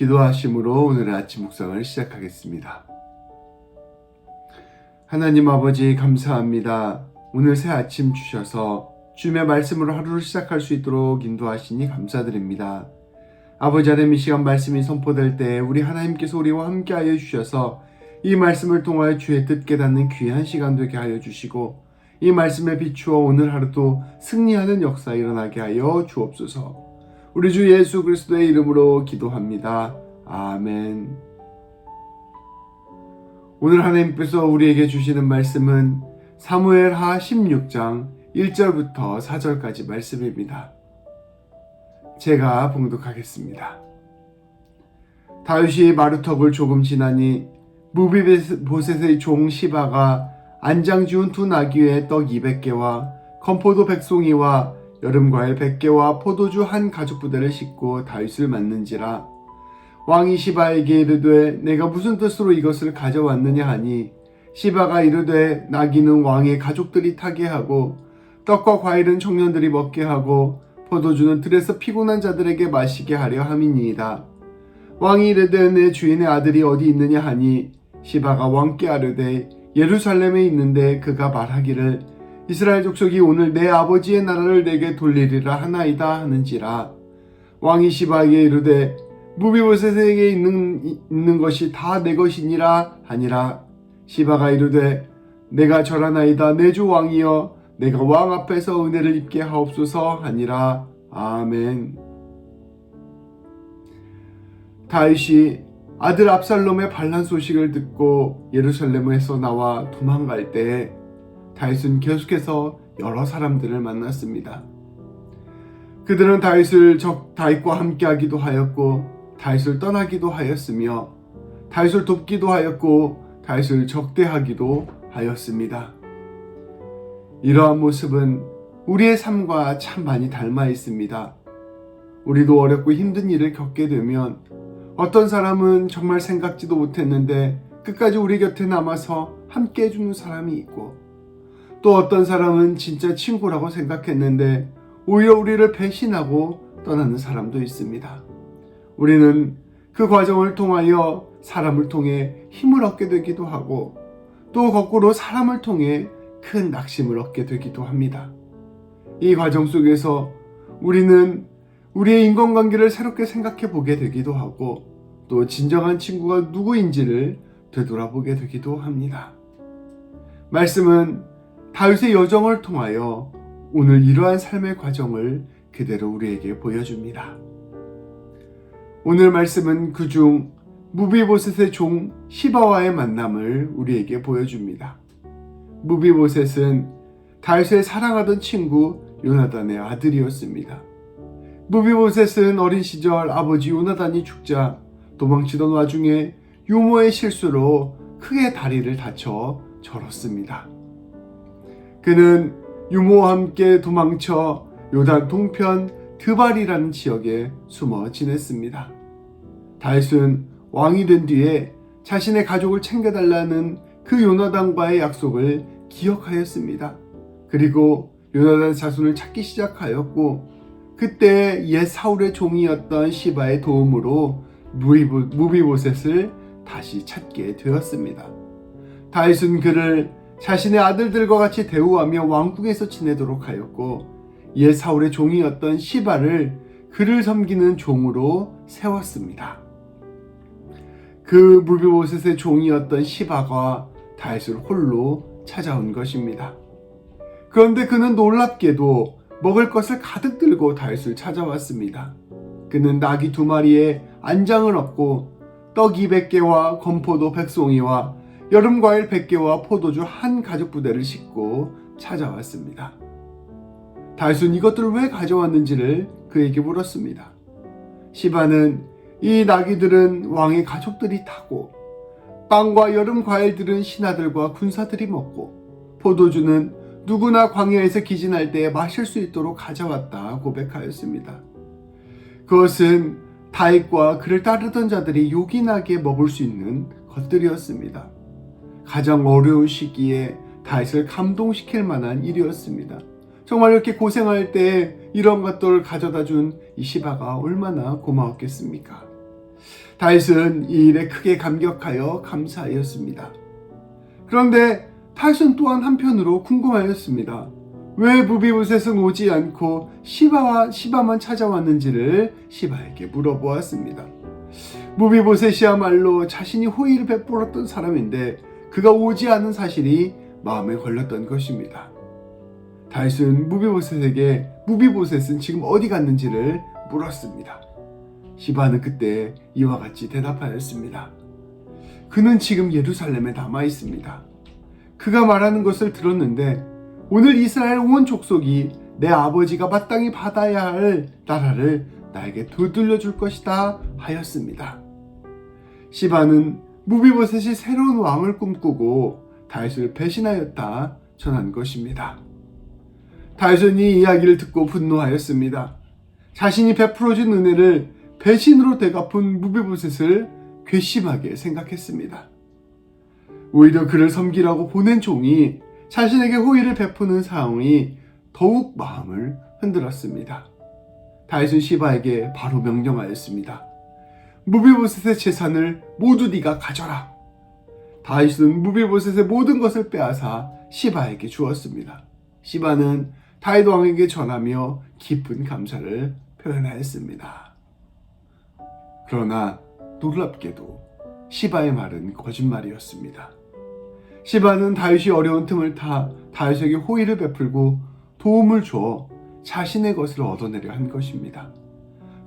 기도하심으로 오늘 아침 묵상을 시작하겠습니다. 하나님 아버지 감사합니다. 오늘 새 아침 주셔서 주님의 말씀으로 하루를 시작할 수 있도록 인도하시니 감사드립니다. 아버지 하나님 이 시간 말씀이 선포될 때 우리 하나님께서 우리와 함께하여 주셔서 이 말씀을 통하여 주의 뜻 깨닫는 귀한 시간 되게 하여 주시고 이 말씀에 비추어 오늘 하루도 승리하는 역사 일어나게 하여 주옵소서. 우리 주 예수 그리스도의 이름으로 기도합니다. 아멘. 오늘 하나님께서 우리에게 주시는 말씀은 사무엘 하 16장 1절부터 4절까지 말씀입니다. 제가 봉독하겠습니다. 다윗이 마루턱을 조금 지나니 무비보셋의 종 시바가 안장 지운 두 나귀의 떡 200개와 건포도 백송이와 여름 과일 100개와 포도주 한 가죽 부대를 싣고 다윗을 맞는지라 왕이 시바에게 이르되 내가 무슨 뜻으로 이것을 가져왔느냐 하니 시바가 이르되 나귀는 왕의 가족들이 타게 하고 떡과 과일은 청년들이 먹게 하고 포도주는 들에서 피곤한 자들에게 마시게 하려 함이니이다. 왕이 이르되 내 주인의 아들이 어디 있느냐 하니 시바가 왕께 아르되 예루살렘에 있는데 그가 말하기를 이스라엘 족속이 오늘 내 아버지의 나라를 내게 돌리리라 하나이다 하는지라. 왕이 시바에게 이르되 무비보셋에게 있는, 있는 것이 다 내 것이니라 하니라. 시바가 이르되 내가 절하나이다. 내 주 왕이여 내가 왕 앞에서 은혜를 입게 하옵소서 하니라. 아멘. 다윗이 아들 압살롬의 반란 소식을 듣고 예루살렘에서 나와 도망갈 때 다윗은 계속해서 여러 사람들을 만났습니다. 그들은 다윗을 적 다윗과 함께하기도 하였고 다윗을 떠나기도 하였으며 다윗을 돕기도 하였고 다윗을 적대하기도 하였습니다. 이러한 모습은 우리의 삶과 참 많이 닮아 있습니다. 우리도 어렵고 힘든 일을 겪게 되면 어떤 사람은 정말 생각지도 못했는데 끝까지 우리 곁에 남아서 함께 해주는 사람이 있고 또 어떤 사람은 진짜 친구라고 생각했는데 오히려 우리를 배신하고 떠나는 사람도 있습니다. 우리는 그 과정을 통하여 사람을 통해 힘을 얻게 되기도 하고 또 거꾸로 사람을 통해 큰 낙심을 얻게 되기도 합니다. 이 과정 속에서 우리는 우리의 인간관계를 새롭게 생각해 보게 되기도 하고 또 진정한 친구가 누구인지를 되돌아보게 되기도 합니다. 말씀은 다윗의 여정을 통하여 오늘 이러한 삶의 과정을 그대로 우리에게 보여줍니다. 오늘 말씀은 그중 무비보셋의 종 시바와의 만남을 우리에게 보여줍니다. 무비보셋은 다윗의 사랑하던 친구 요나단의 아들이었습니다. 무비보셋은 어린 시절 아버지 요나단이 죽자 도망치던 와중에 유모의 실수로 크게 다리를 다쳐 절었습니다. 그는 유모와 함께 도망쳐 요단 동편 드발이라는 지역에 숨어 지냈습니다. 다윗은 왕이 된 뒤에 자신의 가족을 챙겨달라는 그 요나단과의 약속을 기억하였습니다. 그리고 요나단 자손을 찾기 시작하였고 그때 옛 사울의 종이었던 시바의 도움으로 무비보셋을 다시 찾게 되었습니다. 다윗은 그를 자신의 아들들과 같이 대우하며 왕궁에서 지내도록 하였고 옛 사울의 종이었던 시바를 그를 섬기는 종으로 세웠습니다. 그 무비보셋의 종이었던 시바가 다윗을 홀로 찾아온 것입니다. 그런데 그는 놀랍게도 먹을 것을 가득 들고 다윗을 찾아왔습니다. 그는 나귀 두 마리에 안장을 얻고 떡 200개와 건포도 백송이와 여름 과일 100개와 포도주 한 가죽 부대를 싣고 찾아왔습니다. 다윗은 이것들을 왜 가져왔는지를 그에게 물었습니다. 시바는 이 나귀들은 왕의 가족들이 타고 빵과 여름 과일들은 신하들과 군사들이 먹고 포도주는 누구나 광야에서 기진할 때 마실 수 있도록 가져왔다 고백하였습니다. 그것은 다윗과 그를 따르던 자들이 요긴하게 먹을 수 있는 것들이었습니다. 가장 어려운 시기에 다윗을 감동시킬 만한 일이었습니다. 정말 이렇게 고생할 때 이런 것들을 가져다 준 이 시바가 얼마나 고마웠겠습니까? 다윗은 이 일에 크게 감격하여 감사하였습니다. 그런데 다윗은 또한 한편으로 궁금하였습니다. 왜 무비보셋은 오지 않고 시바와 시바만 찾아왔는지를 시바에게 물어보았습니다. 무비보셋이야말로 자신이 호의를 베풀었던 사람인데 그가 오지 않은 사실이 마음에 걸렸던 것입니다. 다윗은 무비보셋에게 무비보셋은 지금 어디 갔는지를 물었습니다. 시바는 그때 이와 같이 대답하였습니다. 그는 지금 예루살렘에 남아 있습니다. 그가 말하는 것을 들었는데 오늘 이스라엘 온 족속이 내 아버지가 마땅히 받아야 할 나라를 나에게 되돌려 줄 것이다 하였습니다. 시바는 무비보셋이 새로운 왕을 꿈꾸고 다윗을 배신하였다 전한 것입니다. 다윗은 이 이야기를 듣고 분노하였습니다. 자신이 베풀어준 은혜를 배신으로 되갚은 무비보셋을 괘씸하게 생각했습니다. 오히려 그를 섬기라고 보낸 종이 자신에게 호의를 베푸는 상황이 더욱 마음을 흔들었습니다. 다윗은 시바에게 바로 명령하였습니다. 무비보셋의 재산을 모두 네가 가져라. 다윗은 무비보셋의 모든 것을 빼앗아 시바에게 주었습니다. 시바는 다윗 왕에게 전하며 깊은 감사를 표현하였습니다. 그러나 놀랍게도 시바의 말은 거짓말이었습니다. 시바는 다윗이 어려운 틈을 타 다윗에게 호의를 베풀고 도움을 줘 자신의 것을 얻어내려 한 것입니다.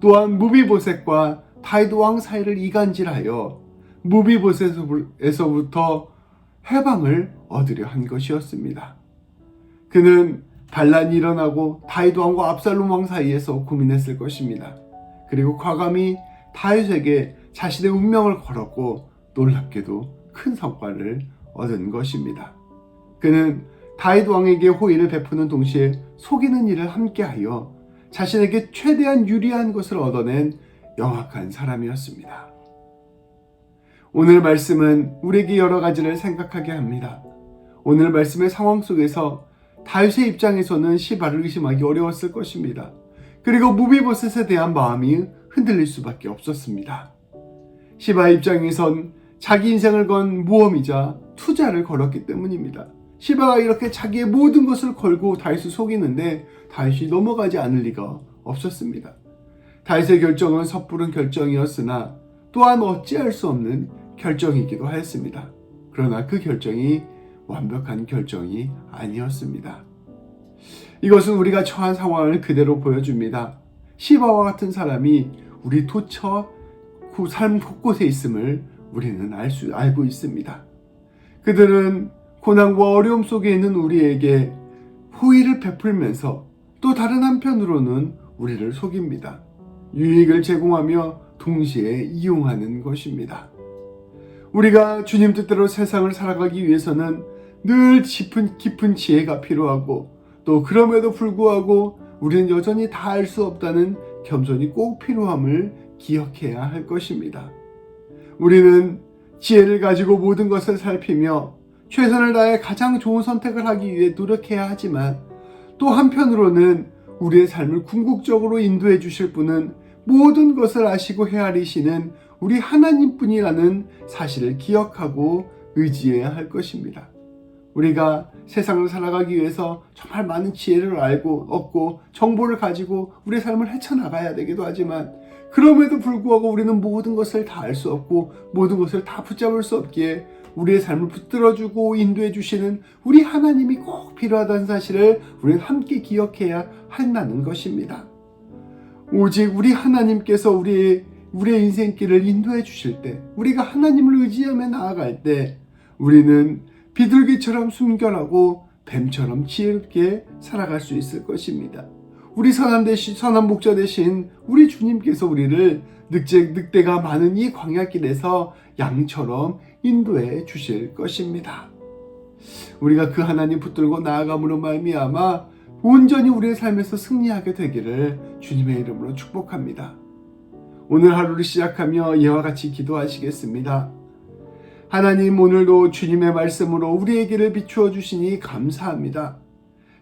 또한 무비보셋과 다윗 왕 사이를 이간질하여 무비보셋에서부터 해방을 얻으려 한 것이었습니다. 그는 반란이 일어나고 다윗 왕과 압살롬 왕 사이에서 고민했을 것입니다. 그리고 과감히 다윗에게 자신의 운명을 걸었고 놀랍게도 큰 성과를 얻은 것입니다. 그는 다윗 왕에게 호의를 베푸는 동시에 속이는 일을 함께하여 자신에게 최대한 유리한 것을 얻어낸 영악한 사람이었습니다. 오늘 말씀은 우리에게 여러 가지를 생각하게 합니다. 오늘 말씀의 상황 속에서 다윗의 입장에서는 시바를 의심하기 어려웠을 것입니다. 그리고 무비보셋에 대한 마음이 흔들릴 수밖에 없었습니다. 시바의 입장에선 자기 인생을 건 모험이자 투자를 걸었기 때문입니다. 시바가 이렇게 자기의 모든 것을 걸고 다윗을 속이는데 다윗이 넘어가지 않을 리가 없었습니다. 다윗의 결정은 섣부른 결정이었으나 또한 어찌할 수 없는 결정이기도 하였습니다. 그러나 그 결정이 완벽한 결정이 아니었습니다. 이것은 우리가 처한 상황을 그대로 보여줍니다. 시바와 같은 사람이 우리 도처 그삶 곳곳에 있음을 우리는 알 수, 알고 있습니다. 그들은 고난과 어려움 속에 있는 우리에게 호의를 베풀면서 또 다른 한편으로는 우리를 속입니다. 유익을 제공하며 동시에 이용하는 것입니다. 우리가 주님 뜻대로 세상을 살아가기 위해서는 늘 깊은, 깊은 지혜가 필요하고 또 그럼에도 불구하고 우리는 여전히 다 알 수 없다는 겸손이 꼭 필요함을 기억해야 할 것입니다. 우리는 지혜를 가지고 모든 것을 살피며 최선을 다해 가장 좋은 선택을 하기 위해 노력해야 하지만 또 한편으로는 우리의 삶을 궁극적으로 인도해 주실 분은 모든 것을 아시고 헤아리시는 우리 하나님뿐이라는 사실을 기억하고 의지해야 할 것입니다. 우리가 세상을 살아가기 위해서 정말 많은 지혜를 알고 얻고 정보를 가지고 우리의 삶을 헤쳐나가야 되기도 하지만 그럼에도 불구하고 우리는 모든 것을 다 알 수 없고 모든 것을 다 붙잡을 수 없기에 우리의 삶을 붙들어주고 인도해 주시는 우리 하나님이 꼭 필요하다는 사실을 우리는 함께 기억해야 한다는 것입니다. 오직 우리 하나님께서 우리의 우리의 인생길을 인도해 주실 때, 우리가 하나님을 의지하며 나아갈 때, 우리는 비둘기처럼 순결하고 뱀처럼 지혜롭게 살아갈 수 있을 것입니다. 우리 선한 대신 선한 목자 대신 우리 주님께서 우리를 늑대 늑대가 많은 이 광야길에서 양처럼 인도해 주실 것입니다. 우리가 그 하나님 붙들고 나아감으로 말미암아 온전히 우리의 삶에서 승리하게 되기를 주님의 이름으로 축복합니다. 오늘 하루를 시작하며 이와 같이 기도하시겠습니다. 하나님 오늘도 주님의 말씀으로 우리의 길을 비추어 주시니 감사합니다.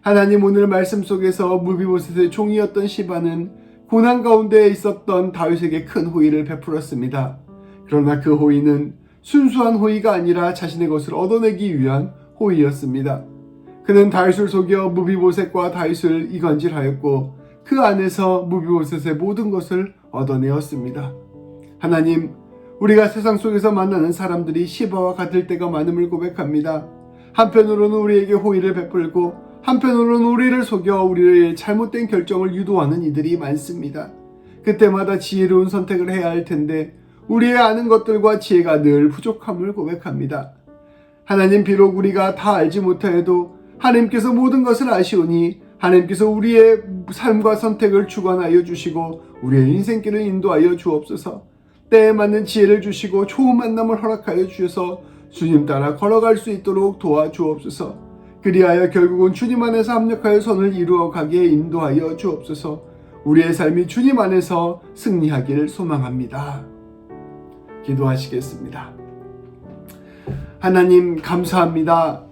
하나님 오늘 말씀 속에서 무비보셋의 종이었던 시바는 고난 가운데 있었던 다윗에게 큰 호의를 베풀었습니다. 그러나 그 호의는 순수한 호의가 아니라 자신의 것을 얻어내기 위한 호의였습니다. 그는 다윗을 속여 무비보셋과 다윗을 이간질하였고 그 안에서 무비보셋의 모든 것을 얻어내었습니다. 하나님, 우리가 세상 속에서 만나는 사람들이 시바와 같을 때가 많음을 고백합니다. 한편으로는 우리에게 호의를 베풀고 한편으로는 우리를 속여 우리의 잘못된 결정을 유도하는 이들이 많습니다. 그때마다 지혜로운 선택을 해야 할 텐데 우리의 아는 것들과 지혜가 늘 부족함을 고백합니다. 하나님 비록 우리가 다 알지 못하여도 하나님께서 모든 것을 아시오니 하나님께서 우리의 삶과 선택을 주관하여 주시고 우리의 인생길을 인도하여 주옵소서. 때에 맞는 지혜를 주시고 좋은 만남을 허락하여 주셔서 주님 따라 걸어갈 수 있도록 도와주옵소서. 그리하여 결국은 주님 안에서 합력하여 선을 이루어 가게 인도하여 주옵소서. 우리의 삶이 주님 안에서 승리하기를 소망합니다. 기도하시겠습니다. 하나님 감사합니다.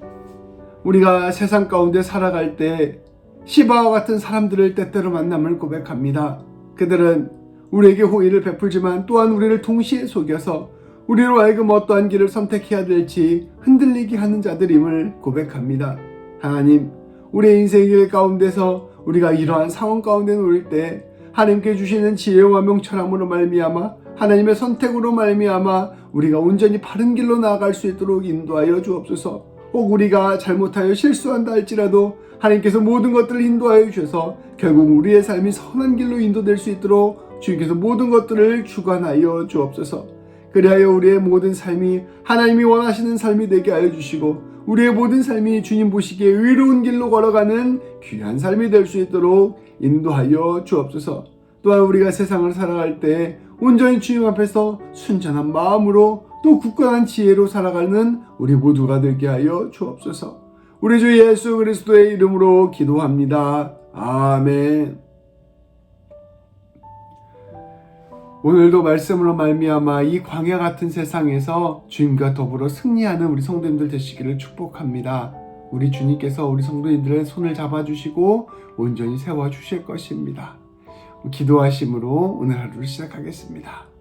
우리가 세상 가운데 살아갈 때 시바와 같은 사람들을 때때로 만남을 고백합니다. 그들은 우리에게 호의를 베풀지만 또한 우리를 동시에 속여서 우리로 하여금 어떠한 길을 선택해야 될지 흔들리게 하는 자들임을 고백합니다. 하나님, 우리의 인생의 길 가운데서 우리가 이러한 상황 가운데 놓일 때 하나님께 주시는 지혜와 명철함으로 말미암아 하나님의 선택으로 말미암아 우리가 온전히 바른 길로 나아갈 수 있도록 인도하여 주옵소서. 혹 우리가 잘못하여 실수한다 할지라도 하나님께서 모든 것들을 인도하여 주셔서 결국 우리의 삶이 선한 길로 인도될 수 있도록 주님께서 모든 것들을 주관하여 주옵소서. 그리하여 우리의 모든 삶이 하나님이 원하시는 삶이 되게 하여 주시고 우리의 모든 삶이 주님 보시기에 의로운 길로 걸어가는 귀한 삶이 될 수 있도록 인도하여 주옵소서. 또한 우리가 세상을 살아갈 때 온전히 주님 앞에서 순전한 마음으로 또 굳건한 지혜로 살아가는 우리 모두가 되게 하여 주옵소서. 우리 주 예수 그리스도의 이름으로 기도합니다. 아멘. 오늘도 말씀으로 말미암아 이 광야 같은 세상에서 주님과 더불어 승리하는 우리 성도님들 되시기를 축복합니다. 우리 주님께서 우리 성도님들의 손을 잡아주시고 온전히 세워 주실 것입니다. 기도하심으로 오늘 하루를 시작하겠습니다.